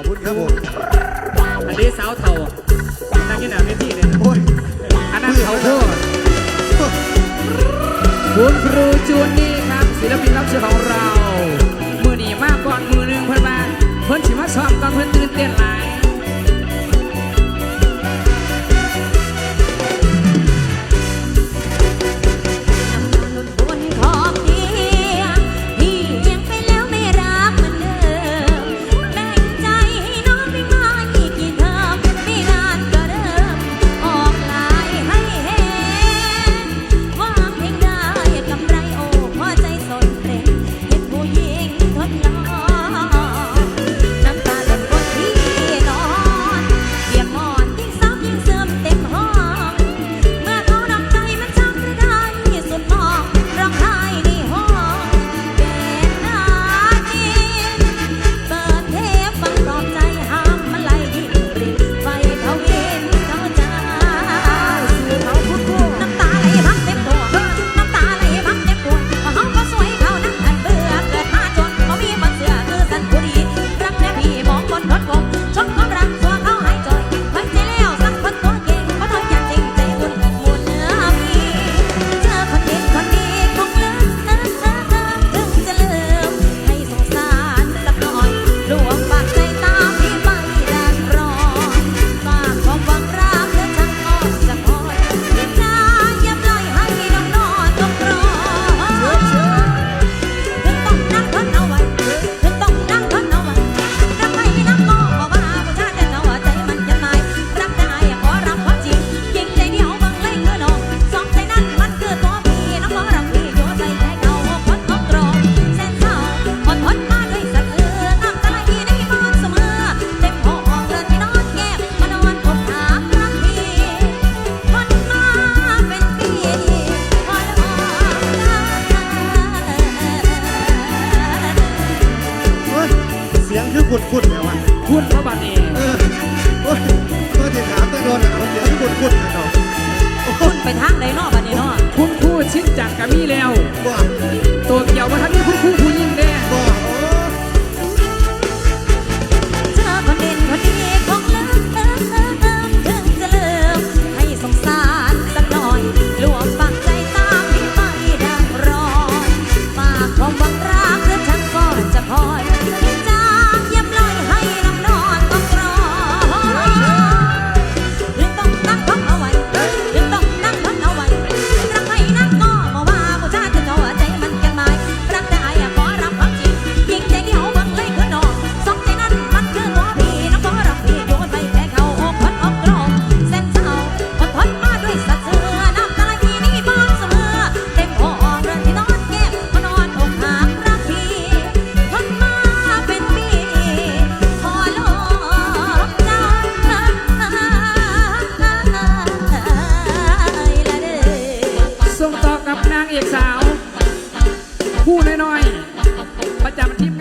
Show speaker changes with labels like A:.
A: ขอบคุณครับผม
B: อันนี้สาวเต่าตั้งยี่หนาเวทีเลยนะ
A: โอ้ย
B: อันนั้นเขาเธอคุณครูจูนนี่ครับศิลปินรับเชิญของเรา พูดพู
C: ดแล้วอะพูดพระบัณฑิตเออโอ้ยก็จะถามตะโดนเอาเสียงพูดพูดนะเนาะพุดไปทางไหนนอกบัดนี้เนาะคุณพูดชิ้นจักรกะมีแล้ว ตัวเกี่ยวว่าท่านนี่พุดครู พบกับนางเอกสาว
A: ผู้น้
B: อ
A: ย
C: ๆป
B: ระจำที่